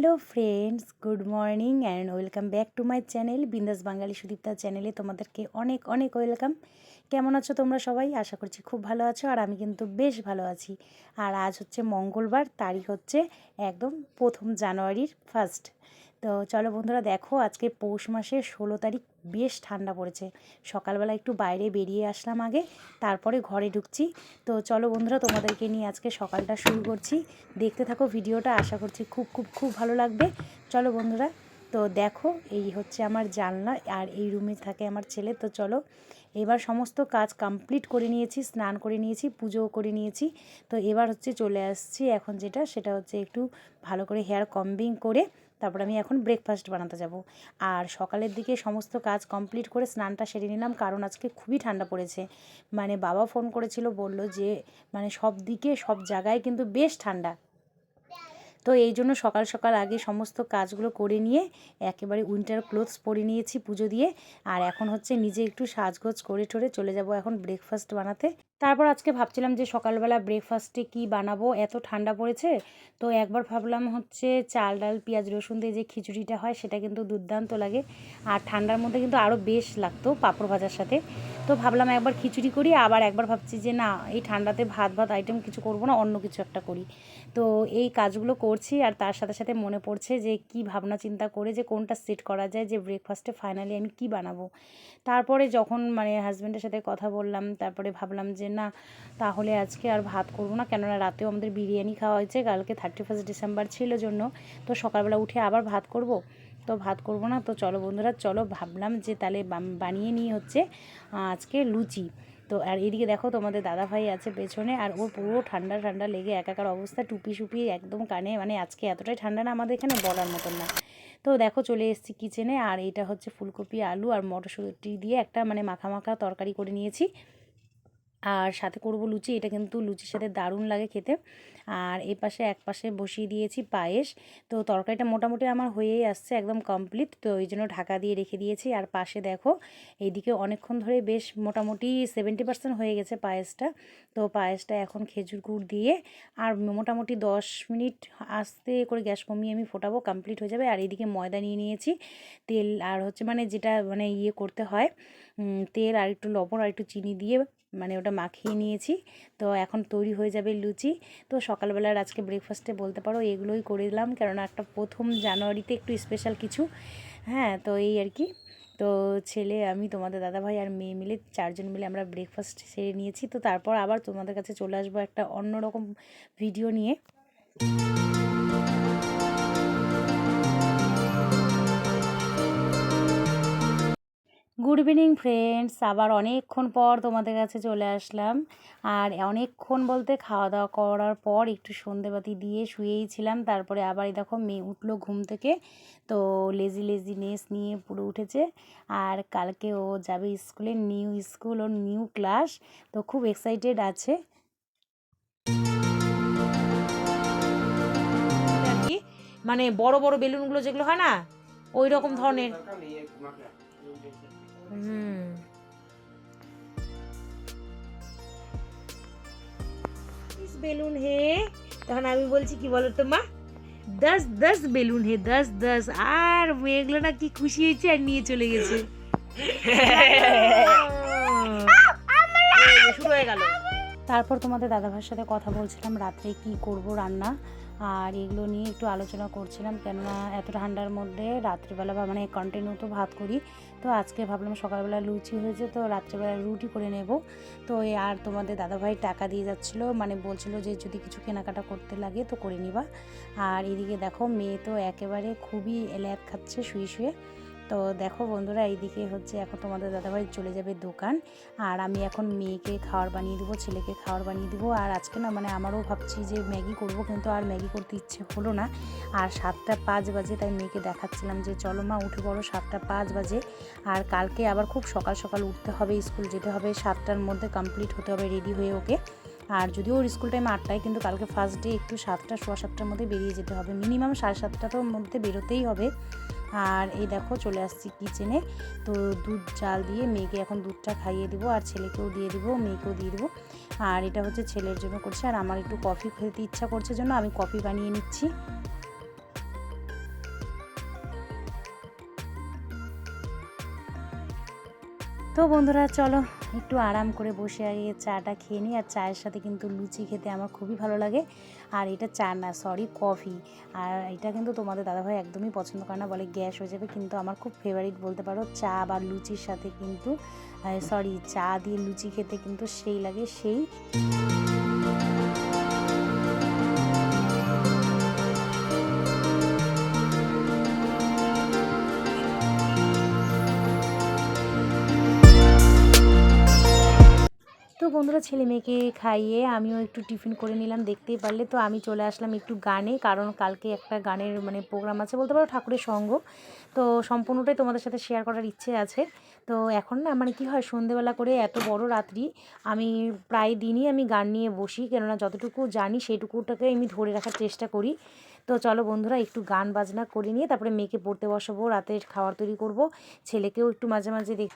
Hello friends, good morning and welcome back to my channel Bindaas Bangali সুদীপ্তার চ্যানেলে তোমাদেরকে অনেক অনেক ওয়েলকাম। কেমন আছো তোমরা সবাই? আশা করছি খুব ভালো আছো আর আমি কিন্তু বেশ ভালো আছি। আর আজ হচ্ছে মঙ্গলবার, তারিখ হচ্ছে একদম প্রথম জানুয়ারির ফার্স্ট তো চলো বন্ধুরা দেখো, আজকে পৌষ মাসের ষোলো তারিখ, বেশ ঠান্ডা পড়েছে। সকালবেলা একটু বাইরে বেরিয়ে আসলাম আগে, তারপরে ঘরে ঢুকছি। তো চলো বন্ধুরা, তোমাদেরকে নিয়ে আজকে সকালটা শুরু করছি। দেখতে থাকো ভিডিওটা, আশা করছি খুব খুব খুব ভালো লাগবে। চলো বন্ধুরা, তো দেখো, এই হচ্ছে আমার জানলা আর এই রুমে থাকে আমার ছেলে। তো চলো, এবার সমস্ত কাজ কমপ্লিট করে নিয়েছি, স্নান করে নিয়েছি, পুজোও করে নিয়েছি। তো এবার হচ্ছে চলে আসছি, এখন যেটা, সেটা হচ্ছে একটু ভালো করে হেয়ার কম্বিং করে তারপর আমি এখন ব্রেকফাস্ট বানাতে যাব। আর সকালের দিকে সমস্ত কাজ কমপ্লিট করে স্নানটা সেরে নিলাম, কারণ আজকে খুবই ঠান্ডা পড়েছে। মানে বাবা ফোন করেছিল, বলল যে মানে সব দিকে সব জায়গায় কিন্তু বেশ ঠান্ডা। তো এই জন্য সকাল সকাল আগে সমস্ত কাজগুলো করে নিয়ে একেবারে উইন্টার ক্লোথস পরে নিয়েছি পুজো দিয়ে। আর এখন হচ্ছে নিজে একটু সাজগোজ করে ঠরে চলে যাব এখন ব্রেকফাস্ট বানাতে। তারপর আজকে ভাবছিলাম যে সকালবেলা ব্রেকফাস্টে কি বানাবো? এত ঠান্ডা পড়েছে। তো একবার ভাবলাম হচ্ছে চাল ডাল, পেঁয়াজ রসুন দিয়ে যে খিচুড়িটা হয় সেটা কিন্তু দুর্দান্ত লাগে। আর ঠান্ডার মধ্যে কিন্তু আরও বেশ লাগতো পাঁপড় ভাজার সাথে। তো ভাবলাম একবার খিচুড়ি করি, আবার একবার ভাবছি যে না, এই ঠান্ডাতে ভাত ভাত আইটেম কিছু করব না, অন্য কিছু একটা করি। তো এই কাজগুলো করছি আর তার সাথে সাথে মনে পড়ছে যে কি ভাবনা চিন্তা করে যে কোনটা সেট করা যায়, যে ব্রেকফাস্টে ফাইনালি আমি কি বানাবো। তারপরে যখন মানে হাজব্যান্ডের সাথে কথা বললাম, তারপরে ভাবলাম যে না, তাহলে আজকে আর ভাত করব না, কেননা রাতেও আমাদের বিরিয়ানি খাওয়া হয়েছে, কালকে থার্টি ফার্স্ট ডিসেম্বর ছিল জন্য, তো সকালবেলা উঠে আবার ভাত করব। তো ভাত করব না, তো চলো বন্ধুরা, চলো ভাবলাম যে তাহলে বানিয়ে নিয়ে হচ্ছে আজকে লুচি। তো আর এদিকে দেখো তোমাদের দাদা ভাই আছে পেছনে, আর ওর পুরো ঠান্ডা ঠান্ডা লেগে একাকার অবস্থা, টুপি সুপি একদম কানে মানে আজকে এতটাই ঠান্ডা না আমাদের এখানে বলার মতন না। তো দেখো চলে এসেছি কিচেনে আর এটা হচ্ছে ফুলকপি, আলু আর মটরশুঁটি দিয়ে একটা মানে মাখা মাখা তরকারি করে নিয়েছি। আর সাথে করব লুচি, এটা কিন্তু লুচির সাথে দারুণ লাগে খেতে। আর এই পাশে এক পাশে বসিয়ে দিয়েছি পায়েস। তো তরকারিটা মোটামুটি আমার হয়েই আসছে একদম কমপ্লিট তো ওই জন্য ঢাকা দিয়ে রেখে দিয়েছি। আর পাশে দেখো, এইদিকে অনেকক্ষণ ধরে বেশ মোটামুটি সেভেন্টি পার্সেন্ট হয়ে গেছে পায়েসটা। তো পায়েসটা এখন খেজুর গুড় দিয়ে আর মোটামুটি দশ মিনিট আস্তে করে গ্যাস কমিয়ে আমি ফোটাবো কমপ্লিট হয়ে যাবে। আর এইদিকে ময়দা নিয়ে নিয়েছি, তেল আর হচ্ছে মানে যেটা মানে ইয়ে করতে হয় তেল আর একটু লবণ আর একটু চিনি দিয়ে মানে ওটা মাখিয়ে নিয়েছি। তো এখন তৈরি হয়ে যাবে লুচি। তো সকালবেলার আজকে ব্রেকফাস্টে বলতে পারো এগুলোই করে দিলাম। কেননা একটা প্রথম জানুয়ারিতে একটু স্পেশাল কিছু। হ্যাঁ তো এই আর কি। তো ছেলে, আমি, তোমাদের দাদাভাই আর মেয়ে মিলে চারজন মিলে আমরা ব্রেকফাস্ট সেরে নিয়েছি। তো তারপর আবার তোমাদের কাছে চলে আসব একটা অন্যরকম ভিডিও নিয়ে। গুড ইভিনিং ফ্রেন্ডস আবার অনেকক্ষণ পর তোমাদের কাছে চলে আসলাম। আর অনেকক্ষণ বলতে খাওয়া দাওয়া করার পর একটু সন্ধেবাতি দিয়ে শুয়েই ছিলাম। তারপরে আবার দেখো মেয়ে উঠল ঘুম থেকে। তো লেজি লেজিনেস নিয়ে পুরো উঠেছে। আর কালকে ও যাবে স্কুলে নিউ স্কুল ও নিউ ক্লাস তো খুব এক্সাইটেড আছে। মানে বড় বড় বেলুনগুলো যেগুলো হয় না? ওই রকম ধরনের। হুম। বেলুন হে। তখন আমি বলছি কি বলো তো মা? দশ দশ বেলুন হে দশ দশ। আর মেয়েগুলো না কি খুশি হয়েছে আর নিয়ে চলে গেছে। শুরু হয়ে গেল। তারপর তোমাদের দাদাভাইয়ের সাথে কথা বলছিলাম রাত্রে কি করব রান্না? আর এগুলো নিয়ে একটু আলোচনা করছিলাম, কেননা এত ঠান্ডার মধ্যে রাত্রিবেলা বা মানে কন্টিনিউ তো ভাত করি। তো আজকে ভাবলাম সকালবেলা লুচি হয়েছে তো রাত্রিবেলা রুটি করে নেব। তো আর তোমাদের দাদাভাই টাকা দিয়ে যাচ্ছিল মানে বলছিল যে যদি কিছু কেনাকাটা করতে লাগে তো করে নিবা। আর এদিকে দেখো মেয়ে তো একেবারে খুবই এলায়াত খাচ্ছে, শুয়ে শুয়ে। তো দেখো বন্ধুরা, এইদিকে হচ্ছে এখন তোমাদের দাদাভাই চলে যাবে দোকান। আর আমি এখন মেয়েকে খাবার বানিয়ে দেবো, ছেলেকে খাবার বানিয়ে দেবো। আর আজকে না মানে আমারও ভাবছি যে ম্যাগি করব, কিন্তু আর ম্যাগি করতে ইচ্ছে হলো না। আর সাতটা পাঁচ বাজে, তাই মেয়েকে দেখাচ্ছিলাম যে চলো মা, উঠে পড়ো, সাতটা পাঁচ বাজে। আর কালকে আবার খুব সকাল সকাল উঠতে হবে, স্কুল যেতে হবে, সাতটার মধ্যে কমপ্লিট হতে হবে রেডি হয়ে ওকে। আর যদিও ওর স্কুল টাইম আটটায়, কিন্তু কালকে ফার্স্ট ডে একটু সাতটা, সোয়া সাতটার মধ্যে বেরিয়ে যেতে হবে। মিনিমাম সাড়ে সাতটার মধ্যে বেরোতেই হবে। আর এই দেখো চলে আসছি কিচেনে তো দুধ জাল দিয়ে মেয়েকে এখন দুধটা খাইয়ে দেবো আর ছেলেকেও দিয়ে দেবো, মেয়েকেও দিয়ে দেবো। আর এটা হচ্ছে ছেলের জন্য করছে। আর আমার একটু কফি খেতে ইচ্ছা করছে জন্য আমি কফি বানিয়ে নিচ্ছি। তো বন্ধুরা, চলো একটু আরাম করে বসে আগে চাটা খেয়ে নিই, আর চায়ের সাথে কিন্তু লুচি খেতে আমার খুবই ভালো লাগে। আর এটা চা না সরি কফি। আর এটা কিন্তু তোমাদের দাদাভাই একদমই পছন্দ করে না, বলে গ্যাস হয়ে যাবে। কিন্তু আমার খুব ফেভারিট বলতে পারো, চা বা লুচির সাথে কিন্তু সরি চা দিয়ে লুচি খেতে কিন্তু সেই লাগে, সেই। তো বন্ধুরা ছেলে মেয়েকে খাইয়ে আমিও একটু টিফিন করে নিলাম, দেখতেই পারলে। তো আমি চলে আসলাম একটু গানে, কারণ কালকে একটা গানের মানে প্রোগ্রাম আছে বলতে পারো ঠাকুরের সঙ্গ। তো সম্পূর্ণটাই তোমাদের সাথে শেয়ার করার ইচ্ছে আছে। তো এখন না মানে কি হয়, সন্ধেবেলা করে এত বড় রাত্রি, আমি প্রায় দিনই আমি গান নিয়ে বসি, কেননা যতটুকু জানি সেটুকুটাকে আমি ধরে রাখার চেষ্টা করি। তো চলো বন্ধুরা একটু গান বাজনা করে নিয়ে তারপরে মেয়েকে পড়তে বসাবো, রাতে খাবার তৈরি করব, ছেলেকেও একটু মাঝে মাঝে দেখ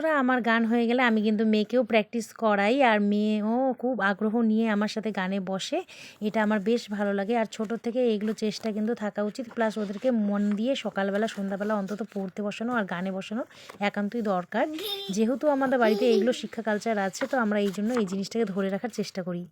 বন্ধুরা, আমার গান হয়ে গেলে আমি কিন্তু মেয়েকেও প্র্যাকটিস করাই আর মেয়েও খুব আগ্রহ নিয়ে আমার সাথে গানে বসে। এটা আমার বেশ ভালো লাগে আর ছোট থেকে এগুলো চেষ্টা কিন্তু থাকা উচিত। প্লাস ওদেরকে মন দিয়ে সকালবেলা, সন্ধ্যাবেলা অন্তত পড়তে বসানো আর গানে বসানো একান্তই দরকার। যেহেতু আমাদের বাড়িতে এইগুলো শিক্ষা কালচার আছে, তো আমরা এই জন্য এই জিনিসটাকে ধরে রাখার চেষ্টা করি।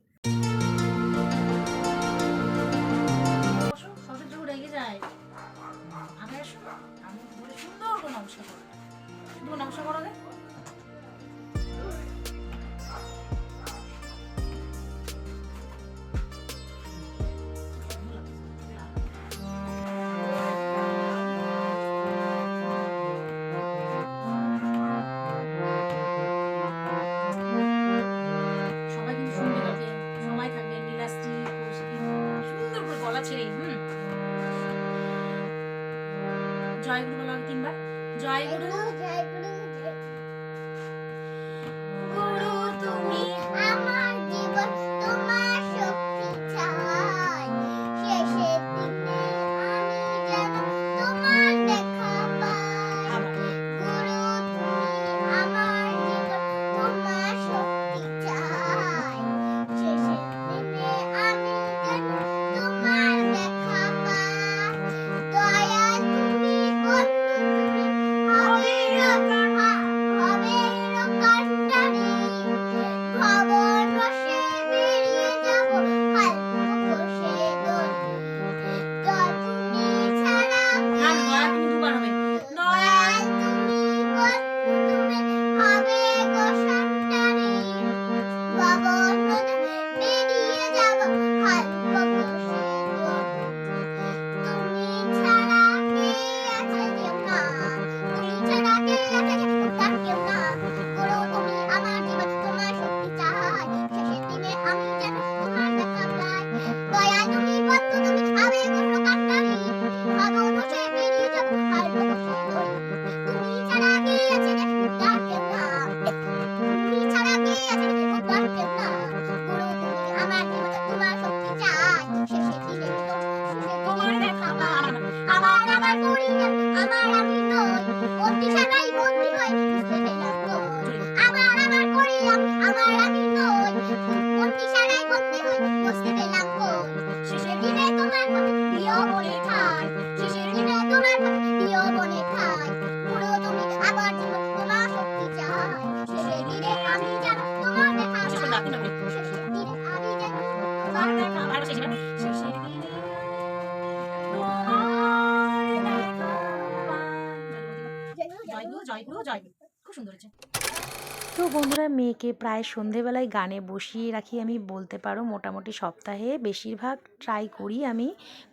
তো বন্ধুরা, মেয়েকে প্রায় সন্ধেবেলায় গানে বসিয়ে রাখি আমি, বলতে পারো মোটামুটি সপ্তাহে বেশিরভাগ ট্রাই করি আমি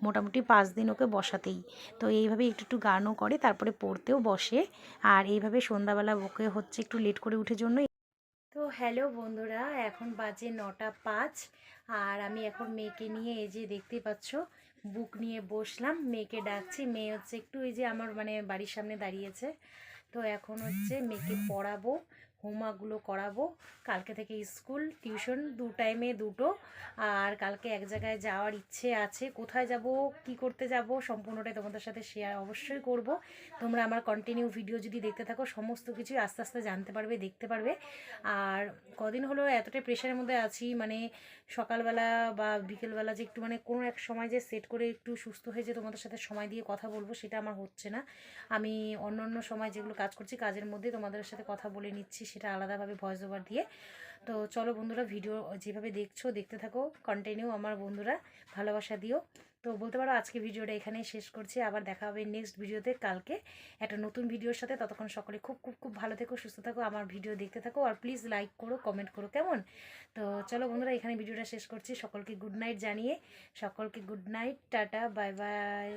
মোটামুটি পাঁচ দিন ওকে বসাতেই। তো এইভাবে একটু একটু গানও করে, তারপরে পড়তেও বসে। আর এইভাবে সন্ধ্যাবেলা ওকে হচ্ছে একটু লেট করে উঠে জন্য তো হ্যালো বন্ধুরা, এখন বাজে নটা পাঁচ। আর আমি এখন মেয়েকে নিয়ে এই যে দেখতে পাচ্ছ বুক নিয়ে বসলাম। মেয়েকে ডাকছি, মেয়ে হচ্ছে একটু এই যে আমার মানে বাড়ির সামনে দাঁড়িয়েছে। তো এখন হচ্ছে মেয়েকে পড়াবো। হোমওয়ার্কগুলো করাবো। কালকে থেকে স্কুল, টিউশন দু টাইমে দুটো। আর কালকে এক জায়গায় যাওয়ার ইচ্ছে আছে। কোথায় যাব, কি করতে যাব, সম্পূর্ণটাই তোমাদের সাথে শেয়ার অবশ্যই করব। তোমরা আমার কন্টিনিউ ভিডিও যদি দেখতে থাকো, সমস্ত কিছুই আস্তে আস্তে জানতে পারবে, দেখতে পারবে। আর কদিন হলো এতটাই প্রেশারের মধ্যে আছি মানে সকালবেলা বা বিকেলবেলা যে একটু মানে কোনো এক সময় যে সেট করে একটু সুস্থ হয়ে যে তোমাদের সাথে সময় দিয়ে কথা বলব, সেটা আমার হচ্ছে না। আমি অন্য অন্য সময় যেগুলো কাজ করছি, কাজের মধ্যে তোমাদের সাথে কথা বলে নিচ্ছি সেটা আলাদাভাবে ভয়েস ওভার দিয়ে। তো চলো বন্ধুরা ভিডিও যেভাবে দেখছ, দেখতে থাকো কন্টিনিউ আমার বন্ধুরা, ভালোবাসা দিও। তো বলতে পারো, আজকে ভিডিওটা এখানেই শেষ করছি। আবার দেখা হবে নেক্সট ভিডিওতে কালকে। একটা নতুন ভিডিওর সাথে। ততক্ষণ সকলে খুব খুব খুব ভালো থেকো, সুস্থ থাকো, আমার ভিডিও দেখতে থাকো। আর প্লিজ লাইক করো কমেন্ট করো, কেমন? তো চলো বন্ধুরা, এখানে ভিডিওটা শেষ করছি। সকলকে গুড নাইট জানিয়ে, সকলকে good night tata bye bye